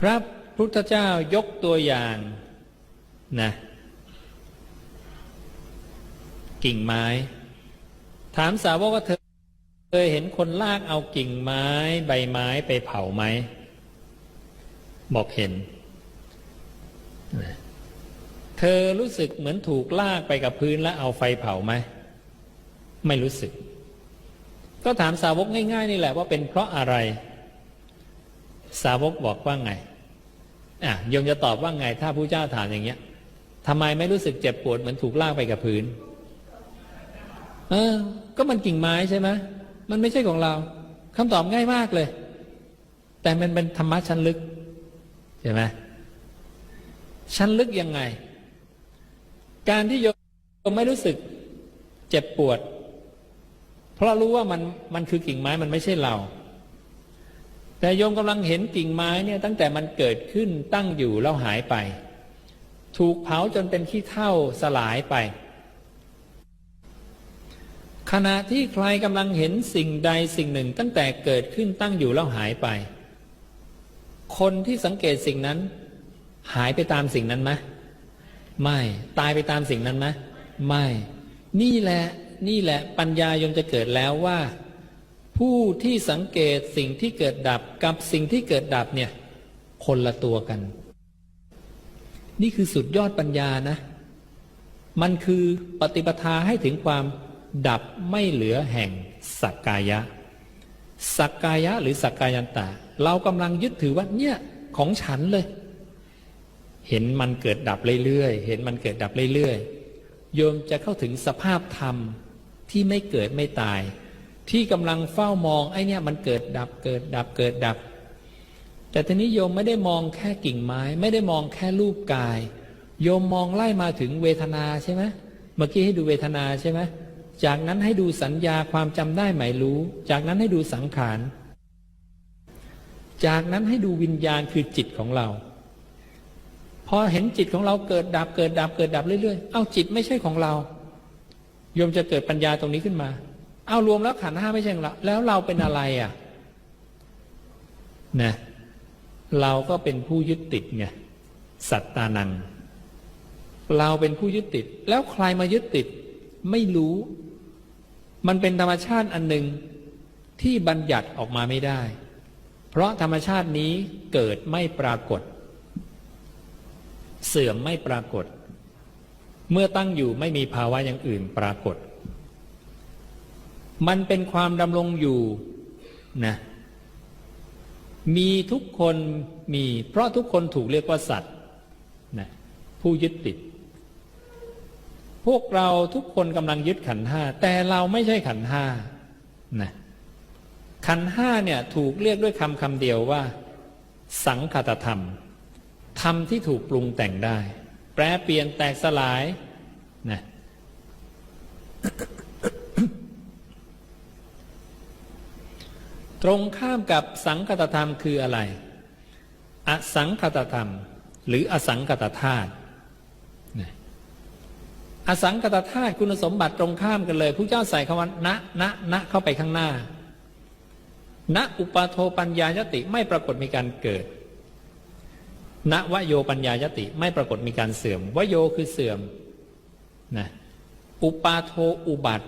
พระพุทธเจ้ายกตัวอย่างนะกิ่งไม้ ถามสาวกว่าเธอเคยเห็นคนลากเอากิ่งไม้ใบไม้ไปเผาไหม บอกเห็น เธอรู้สึกเหมือนถูกลากไปกับพื้นแล้วเอาไฟเผาไหม ไม่รู้สึก ก็ถามสาวกง่าย ๆ นี่แหละว่าเป็นเพราะอะไร สาวกบอกว่าไงอะโยมจะตอบว่าไง ถ้าผู้เจ้าถามอย่างเงี้ยทำไมไม่รู้สึกเจ็บปวดเหมือนถูกลากไปกับพื้น เออ ก็มันกิ่งไม้ใช่ไหมมันไม่ใช่ของเราคำตอบง่ายมากเลย แต่มันเป็นธรรมะชั้นลึกใช่ไหมชั้นลึกยังไง การที่โยมไม่รู้สึกเจ็บปวด เพราะรู้ว่ามันมันคือกิ่งไม้มันไม่ใช่เรา แต่โยมกำลังเห็นกิ่งไม้เนี่ยตั้งแต่มันเกิดขึ้นตั้งอยู่แล้วหายไป ถูกเผาจนเป็นขี้เถ้าสลายไป ขณะที่ใครกำลังเห็นสิ่งใดสิ่งหนึ่งตั้งแต่เกิดขึ้นตั้งอยู่แล้วหายไป คนที่สังเกตสิ่งนั้น หายไปตามสิ่งนั้นไหมไม่ตายไปตามสิ่งนั้นไหมไม่ นี่แหละนี่แหละปัญญายมจะเกิดแล้วว่า ผู้ที่สังเกตสิ่งที่เกิดดับกับสิ่งที่เกิดดับเนี่ยคนละตัวกัน นี่คือสุดยอดปัญญานะ มันคือปฏิปทาให้ถึงความดับไม่เหลือแห่งสักกายะ สักกายะหรือสักกายันตะเรากำลังยึดถือว่าเนี่ยของฉันเลย เห็นมันเกิดดับเรื่อยๆ เห็นมันเกิดดับเรื่อยๆ โยมจะเข้าถึงสภาพธรรมที่ไม่เกิดไม่ตาย ที่กำลังเฝ้ามองไอ้เนี่ยมันเกิดดับเกิดดับเกิดดับ แต่ทีนี้โยมไม่ได้มองแค่กิ่งไม้ ไม่ได้มองแค่รูปกาย โยมมองไล่มาถึงเวทนาใช่ไหมเมื่อกี้ให้ดูเวทนาใช่ไหมจากนั้นให้ดูสัญญาความจำได้หมายรู้ จากนั้นให้ดูสังขาร จากนั้นให้ดูวิญญาณคือจิตของเรา พอเห็นจิตของเราเกิดดับเกิดดับเกิดดับเรื่อยๆ เอาจิตไม่ใช่ของเรา โยมจะเกิดปัญญาตรงนี้ขึ้นมา เอารวมแล้วขันห้าไม่ใช่ของเราแล้วเราเป็นอะไรอะนะเราก็เป็นผู้ยึดติดไงสัตตานัง เราเป็นผู้ยึดติด แล้วใครมายึดติด ไม่รู้ มันเป็นธรรมชาติอันหนึ่งที่บัญญัติออกมาไม่ได้ เพราะธรรมชาตินี้เกิดไม่ปรากฏ เสื่อมไม่ปรากฏ เมื่อตั้งอยู่ไม่มีภาวะอย่างอื่นปรากฏ มันเป็นความดำรงอยู่นะมีทุกคนมีเพราะทุกคนถูกเรียกว่าสัตว์นะผู้ยึดติด พวกเราทุกคนกำลังยึดขันห้าแต่เราไม่ใช่ขันห้านะขันห้าเนี่ยถูกเรียกด้วยคำคำเดียวว่า สังคตธรรม ธรรมที่ถูกปรุงแต่งได้ แปรเปลี่ยนแตกสลายนะ ตรงข้ามกับสังคตธรรมคืออะไร อสังคตธรรม หรืออสังคตธาตุอสังคตธาตุคุณสมบัติตรงข้ามกันเลยผู้เจ้าใส่คำว่าณณณเข้าไปข้างหน้าณอุปาโทปัญญายติไม่ปรากฏมีการเกิดณวโยปัญญายติไม่ปรากฏมีการเสื่อม วโยคือเสื่อมนะอุปาโทอุบัติ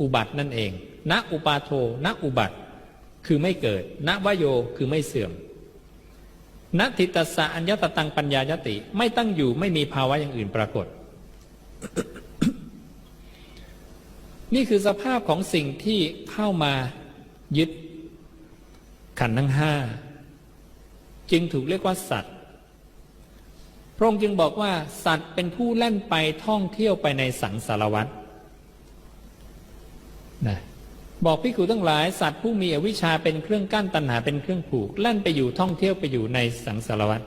อุบัตินั่นเองณอุปาโทณอุบัติ คือไม่เกิดณวโยคือไม่เสื่อมณทิตสะอัญญตตังปัญญายติ ไม่ตั้งอยู่ไม่มีภาวะอย่างอื่นปรากฏ นี่คือสภาพของสิ่งที่เข้ามายึด ขันทั้งห้า จึงถูกเรียกว่าสัตว์พระองค์จึงบอกว่า สัตว์เป็นผู้เล่นไปท่องเที่ยวไปในสังสารวัฏนะ บอกพิกูทั้งหลายสัตว์ผู้มีอวิชชาเป็นเครื่องกั้นตัณหาเป็นเครื่องผูกเล่นไปอยู่ท่องเที่ยวไปอยู่ในสังสารวัฏ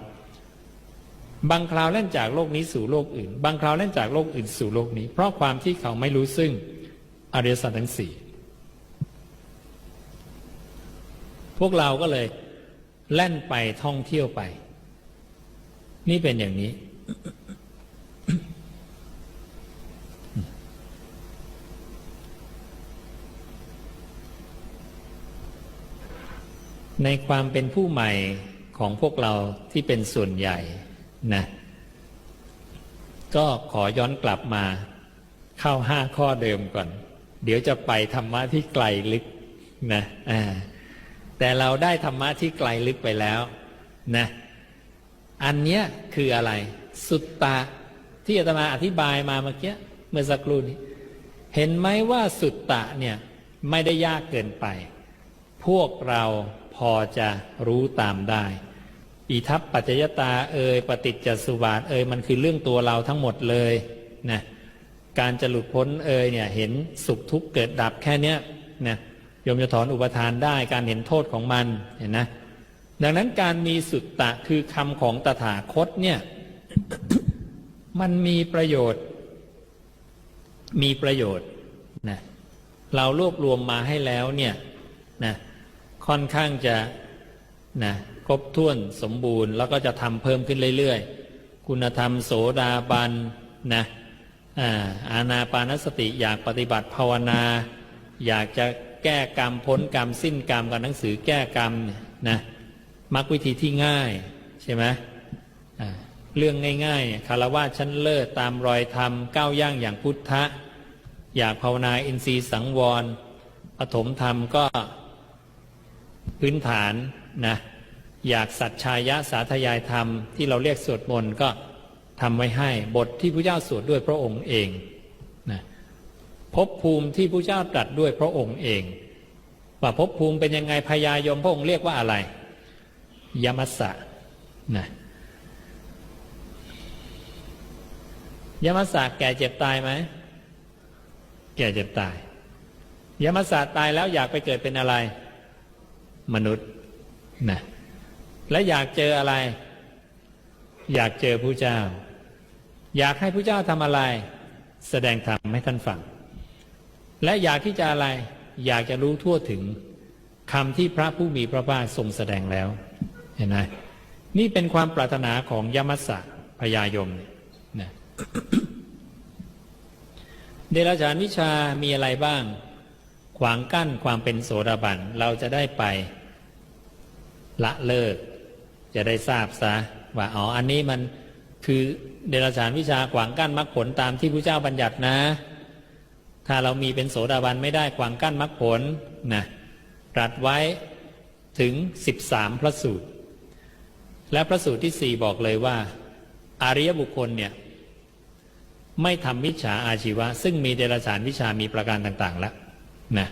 บางคราวเล่นจากโลกนี้สู่โลกอื่น บางคราวเล่นจากโลกอื่นสู่โลกนี้ เพราะความที่เขาไม่รู้ซึ่งอริยสัจทั้งสี่พวกเราก็เลยแล่นไปท่องเที่ยวไป นี่เป็นอย่างนี้ ในความเป็นผู้ใหม่ของพวกเราที่เป็นส่วนใหญ่นะก็ขอย้อนกลับมาเข้าห้าข้อเดิมก่อน เดี๋ยวจะไปธรรมะที่ไกลลึกนะอ่าแต่เราได้ธรรมะที่ไกลลึกไปแล้วนะอันเนี้ยคืออะไร สุตตะที่อาตมาอธิบายมาเมื่อกี้เมื่อสักครู่นี้ เห็นไหมว่าสุตตะเนี่ยไม่ได้ยากเกินไป พวกเรา พอจะรู้ตามได้ อิทัปปัจจยตาเอยปฏิจจสุบาทเอยมันคือเรื่องตัวเราทั้งหมดเลยนะการจะหลุดพ้นเอยเนี่ยเห็นสุขทุกข์เกิดดับแค่เนี้ยนะโยมจะถอนอุปทานได้การเห็นโทษของมันเห็นนะดังนั้นการมีสุตตะคือคำของตถาคตเนี่ยมันมีประโยชน์ มีประโยชน์นะเรารวบรวมมาให้แล้วเนี่ยนะ ค่อนข้างจะนะครบถ้วนสมบูรณ์ แล้วก็จะทำเพิ่มขึ้นเรื่อยๆ คุณธรรมโสดาบันนะอาอานาปานสติอยากปฏิบัติภาวนา อยากจะแก้กรรมพ้นกรรม สิ้นกรรมกับหนังสือแก้กรรมนะมักวิธีที่ง่ายใช่ไหมเรื่องง่ายๆคารวะชั้นเลิศตามรอยธรรมก้าวย่างอย่างพุทธะ อยากภาวนาอินทรีย์สังวรปฐมธรรมก็ พื้นฐานนะอยากสัจชายะสาธยายธรรมที่เราเรียกสวดมนต์ก็ทำไว้ให้บทที่พระเจ้าสวดด้วยพระองค์เองนะภพภูมิที่พระเจ้าตรัสด้วยพระองค์เองว่าภพภูมิเป็นยังไงพยายมพระองค์เรียกว่าอะไร ยมัสสะนะยมัสสะแก่เจ็บตายไหมแก่เจ็บตาย ยมศาสตร์ตายแล้วอยากไปเกิดเป็นอะไร มนุษย์นะและอยากเจออะไร อยากเจอผู้เจ้า อยากให้ผู้เจ้าทำอะไร แสดงธรรมให้ท่านฟัง และอยากที่จะอะไร อยากจะรู้ทั่วถึงคำที่พระผู้มีพระภาคทรงแสดงแล้ว เห็นไหมนี่เป็นความปรารถนาของยมัสสะพยายมเนี่ยนะเดรัจฉานวิชามีอะไรบ้าง ขวางกั้นความเป็นโสดาบันเราจะได้ไป ละเลิก จะได้ทราบซะว่าอ๋ออันนี้มันคือเดรัจฉานวิชาขวางกั้นมรรคผลตามที่พระเจ้าบัญญัตินะ ถ้าเรามีเป็นโสดาบันไม่ได้ขวางกั้นมรรคผลนะตรัสไว้ถึง 13 พระสูตร และพระสูตรที่สี่บอกเลยว่า อาริยบุคคลเนี่ยไม่ทำวิชาอาชีวะ ซึ่งมีเดรัจฉานวิชามีประการต่าง ๆ แล้วนะ